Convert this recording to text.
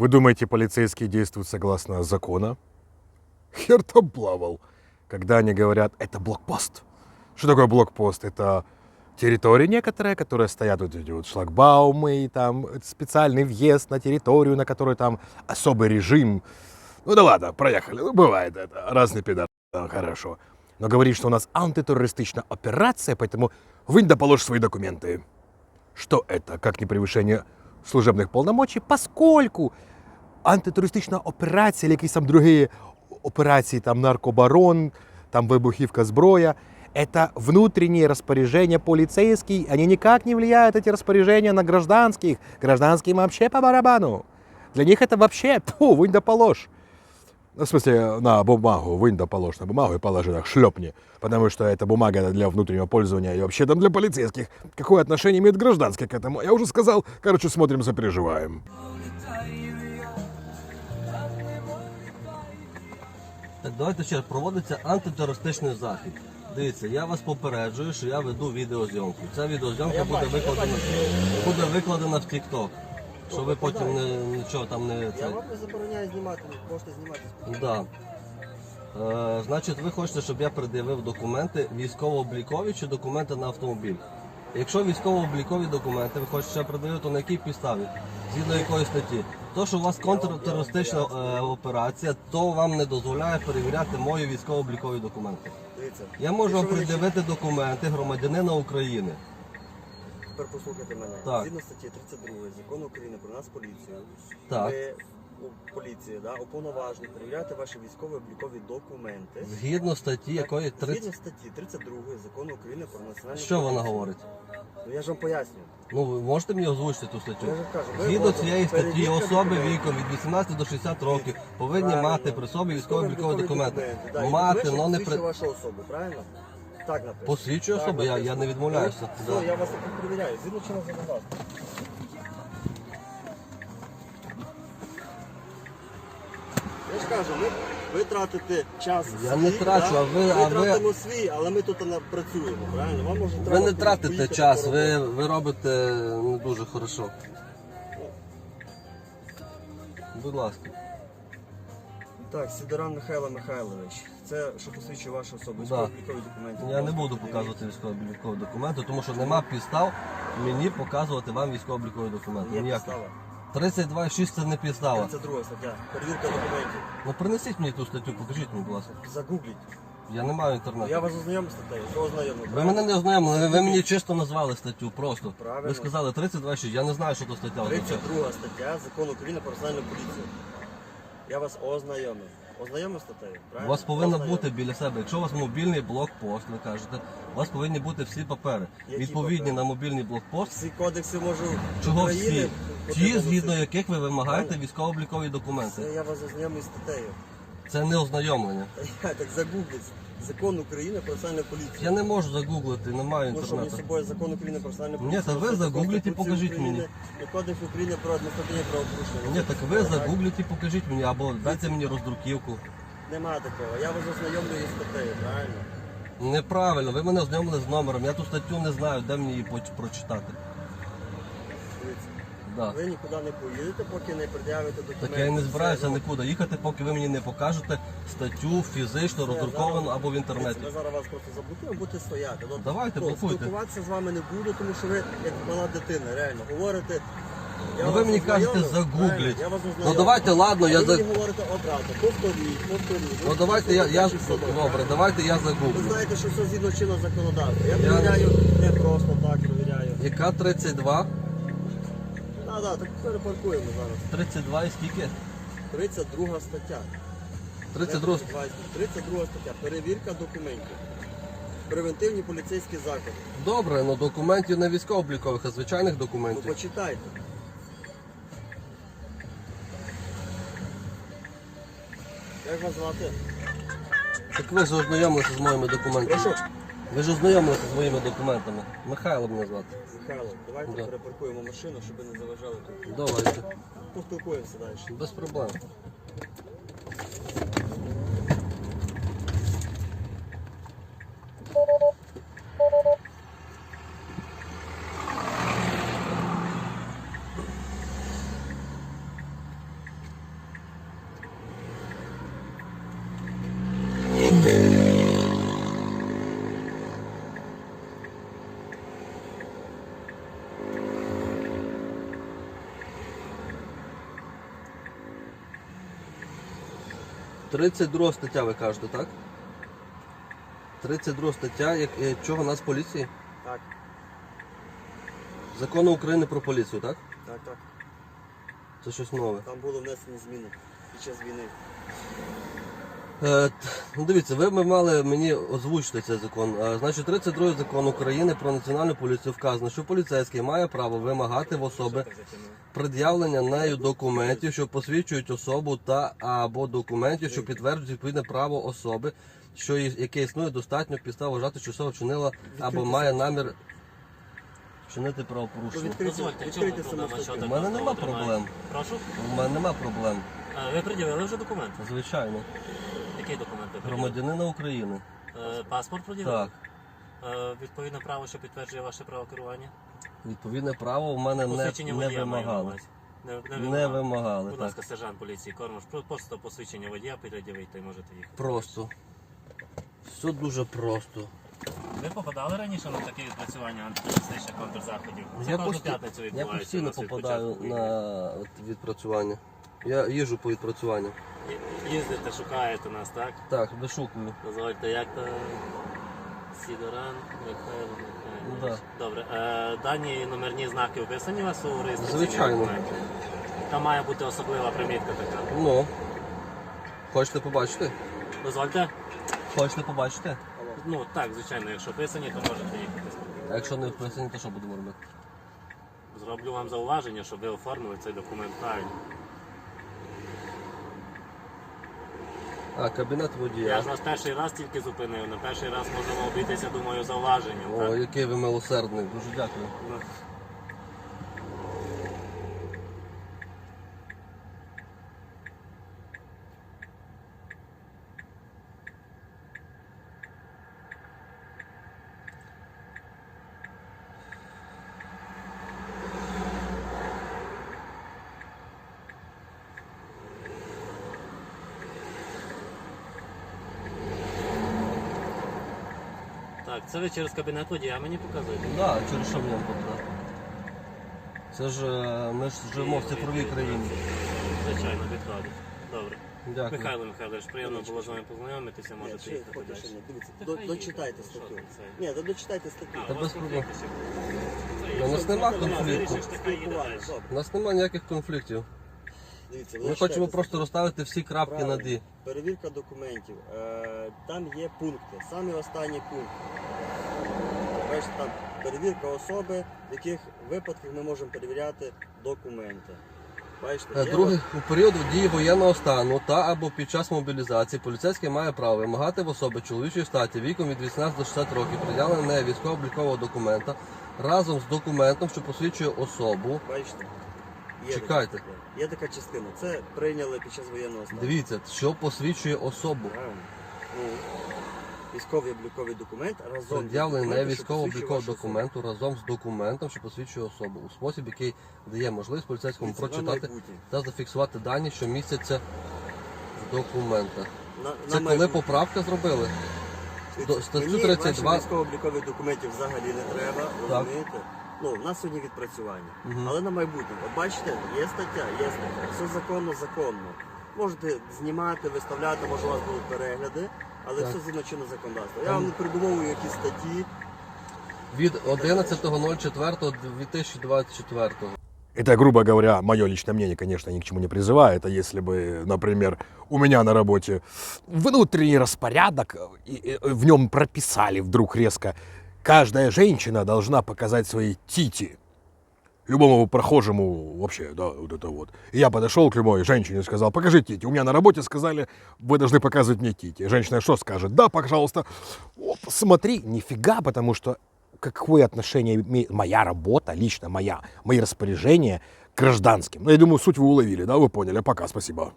Вы думаете, полицейские действуют согласно закона? Хер там плавал. Когда они говорят, это блокпост. Что такое блокпост? Это территории некоторые, которые стоят вот эти вот шлагбаумы, и там специальный въезд на территорию, на которой там особый режим. Ну да ладно, проехали. Ну, бывает это. Разный пидар. Да, Хорошо. Но говорит, что у нас антитеррористичная операция, поэтому вынь да положь свои документы. Что это, как не превышение служебних полномочий, поскольку антитерористична операція, или якісь там другі операції, там наркобарон, там вибухівка зброя, это внутренние распоряжения полицейских, они никак не влияют, эти распоряжения, на гражданских. Гражданским вообще по барабану. Для них это вообще, фу, вынь да положь. Ну, в смысле, на бумагу, вынь да положь на бумагу и положи так, шлепни. Потому что эта бумага для внутреннего пользования и вообще там для полицейских. Какое отношение имеет гражданский к этому? Я уже сказал. Короче, смотрим, сопереживаем. Так, давайте ще раз. проводиться антитерористичний захід. Дивіться, я вас попереджую, що я веду відеозйомку. Ця відеозйомка буде викладена, буде викладена в TikTok. Щоб ви потім не, нічого там не Я це. вам не забороняю знімати, можете знімати. Да. Е, значить, ви хочете, щоб я пред'явив документи військово-облікові чи документи на автомобіль? Якщо військово-облікові документи ви хочете ще пред'явити, то на якій підставі? Згідно якої статті? То, що у вас контртерористична е, операція, то вам не дозволяє перевіряти мої військово-облікові документи. Дивіться. Я можу вам якщо ви пред'явити документи громадянина України. Тепер послухайте мене. Так. Згідно статті 32 закону України про нас поліцію. Так. Ви поліції да, уповноважені перевіряти ваші військові облікові документи. Згідно статті якої Згідно статті 32 закону України про національну Що вона поліцію. говорить? Ну я ж вам пояснюю. Ну, ви можете мені озвучити ту статтю? Я ж кажу, ви Згідно цієї статті особи віком від 18 до 60 років повинні Правильно. мати при собі військово-облікові документи. Да, і Мати, але не при вашу особу, правильно? Так написано. посвідчує Так особу, я, я написано. не відмовляюся. Ну, Да. Я вас так перевіряю. Згідно чинного законодавства. Ж кажу, ми, ви тратите час. Я не трачу, а ви- Ми а ви- тратимо свій, але ми тут працюємо, правильно? Вам може Ви треба не тратите поїхати час, по ви, роботі. ви робите не дуже хорошо. Будь ласка. Так, Сидоран Михайло Михайлович. Це що посвідчує вашу особу. Да. Військово-облікові документи. Я не буду показувати військово-облікові документи, тому що нема підстав мені показувати вам військово-облікові документи. Є Ніяких. підстава. 32,6 це не підстава. 32 стаття. Перевірка документів. Ну принесіть мені ту статтю, покажіть мені, будь ласка. Загугліть. Я не маю інтернету. Я вас ознайомив з статтею. Що ознайомив? Ви мене не ознайомили, ви, мені чисто назвали статтю, просто. Правильно. Ви сказали 32,6, я не знаю, що то стаття означає. 32 стаття Закону України про національну поліцію. Я вас ознайомив. Ознайомив статтею? У Правильно? вас повинно Ознайомив. бути біля себе. Якщо у вас мобільний блокпост, ви кажете, у вас повинні бути всі папери. Які Відповідні папери? на мобільний блокпост. Всі кодекси можу Чого України всі? Ті, згідно яких ви вимагаєте військово-облікові Це я вас ознайомив з статтею. Це не ознайомлення. Та я так загугліть. Закон України про національну поліцію. Я не можу загуглити, не маю Ну, що мені з інтернету. собою закон України про національну Ні, та ви Закон загугліть і Конституції покажіть України, мені. і Кодекс України про адміністративні правопорушення. Ні, так ви загугліть і покажіть мені, або дайте мені роздруківку. Нема такого. Я вас ознайомлю із статтею, правильно? Неправильно, ви мене ознайомили з номером. Я ту статтю не знаю, де мені її поч- прочитати. Дивіться. Да. Ви нікуди не поїдете, поки не пред'явите документи. Так я не збираюся ну, нікуди їхати, поки ви мені не покажете статтю фізично роздруковану або в інтернеті. Ми зараз вас просто заблокуємо, будете стояти. Ну, Давайте, блокуйте. Спілкуватися з вами не буду, тому що ви як мала дитина, реально. Говорите. я Ну вас ви мені кажете ознайомив, Я вас Ну ознайомив. давайте, ладно, я ви за. мені говорите одразу. Повторіть, повторіть. Ну давайте я, я добре, давайте я Ви загуглю. знаєте, що все згідно чинного законодавства. Я Я- перевіряю не просто так перевіряю. Яка 32? Так, так, так перепаркуємо зараз. 32 і скільки? 32 стаття. 32. 32 стаття. Перевірка документів. Превентивні поліцейські заходи. Добре, ну документів не військово-облікових, а звичайних Ну документів. почитайте. Як вас звати? Так ви ж ознайомилися з моїми документами. Прошу. Ви ж ознайомилися з моїми документами. Михайло мене звати. Михайло, давайте Да. перепаркуємо машину, щоб не заважали тут. Давайте. Поспілкуємося далі. Без проблем. 32 стаття ви кажете, так? 32 стаття, як, е, чого нас поліції? Так, Закону України про поліцію, так? так, так. Це щось нове. Там було внесені зміни під час війни. Е, ну дивіться, ви б мали мені озвучити цей закон. Е, значить, 32 закон України про національну поліцію вказано, що поліцейський має право вимагати в особи пред'явлення нею документів, що посвідчують особу та або документів, що підтверджують відповідне право особи, що яке існує достатньо підстав вважати, що особа вчинила або має намір вчинити правопорушення. У мене нема проблем. Прошу. У мене нема проблем. Ви пред'явили вже документ? Звичайно. Який документ ви пред'явили? Громадянина України. Е, Паспорт пред'явили? Так. Е, Відповідне право, що підтверджує ваше право керування? Відповідне право в мене не, Посвідчення не водія маю на вимагали. увазі. Не, Не вимагали, Будь так. ласка, сержант поліції Кормаш, про- просто посвідчення водія пред'явити і можете їхати. Просто. Все дуже просто. Ви попадали раніше на такі відпрацювання антитерористичних контрзаходів? Це Я, кожну п'ятницю я відбувається у постійно нас від попадаю початку війни. на от відпрацювання. Я їжу по відпрацюванню. Їздите, шукаєте нас, так? Так, вишукую. Дозвольте, як то Сідоран Михайло Михайлович. Да. Добре. Е, дані номерні знаки вписані у вас у реєстраційній Звичайно. документі? Там має бути особлива примітка така. Ну. Хочете побачити? Дозвольте? Хочете побачити? Ну так, звичайно, якщо вписані, то можете їхати. А якщо не вписані, то що будемо робити? Зроблю вам зауваження, щоб ви оформили цей документ правильно. А, кабінет Я ж вас перший раз тільки зупинив, на перший раз можемо обійтися, думаю, зауваженням. О, так? який ви милосердний. Дуже дякую. Так, це ви через кабінет водія мені показуєте? Так, да, через що мені? Це ж е, ми ж живемо в цифровій країні. Звичайно, відкладу. Добре. Дякую. Михайло Михайлович, приємно було з вами познайомитися, Ні, можете їхати поки що ні. Дивіться, до- хай дочитайте їде, статтю. що це? Ні, то дочитайте статтю. А, Та у без проблем. конфлікти ще? Ну, у нас нема конфлікту. Вирішиш, така їде Спілкування, далі. добре. У нас немає ніяких конфліктів. Дивіться, Ми хочемо просто розставити всі крапки Правильно. над «і». Перевірка документів. Е, там є пункти. Саме останній пункт. Бачите, там перевірка особи, в яких випадках ми можемо перевіряти документи. Бачите, Е, є Друге, у період дії воєнного стану та або під час мобілізації поліцейський має право вимагати в особи чоловічої статі віком від 18 до 60 років приділення неї військово-облікового документа разом з документом, що посвідчує особу. Бачите? Є Чекайте. Така, є така частина. Це прийняли під час воєнного стану. Дивіться, що посвідчує особу. Правильно. Ну, військовий обліковий документ разом. з Пред'явлений вашу особу. документу разом з документом, що посвідчує особу, у спосіб, який дає можливість поліцейському прочитати майбутнє. та зафіксувати дані, що містяться в документах. На, Це на коли майбутнє. поправка зробили? До статтю 32 ваших військово-облікових документів взагалі не треба, розумієте? Ну, в нас сьогодні відпрацювання. Мгм. Але на майбутнє, от бачите, є стаття, є стаття, все законно, законно. Можете знімати, виставляти, може у вас будуть перегляди, але Так. все згідно чинного законодавства. Я Там- вам не придумовую якісь статті. Від 11.04.2024. Это, грубо говоря, мое личное мнение, конечно, ни к чему не призывает. А если бы, например, у меня на работе внутренний распорядок, и, и в нем прописали вдруг резко, каждая женщина должна показать свои тити. Любому прохожему вообще, да, вот это вот. И я подошел к любой женщине и сказал, покажи тити. У меня на работе сказали, вы должны показывать мне тити. Женщина что скажет? Да, пожалуйста. Оп, смотри, нифига, потому что какое отношение имеет моя работа, лично моя, мои распоряжения к гражданским. Ну, я думаю, суть вы уловили, да, вы поняли. Пока, спасибо.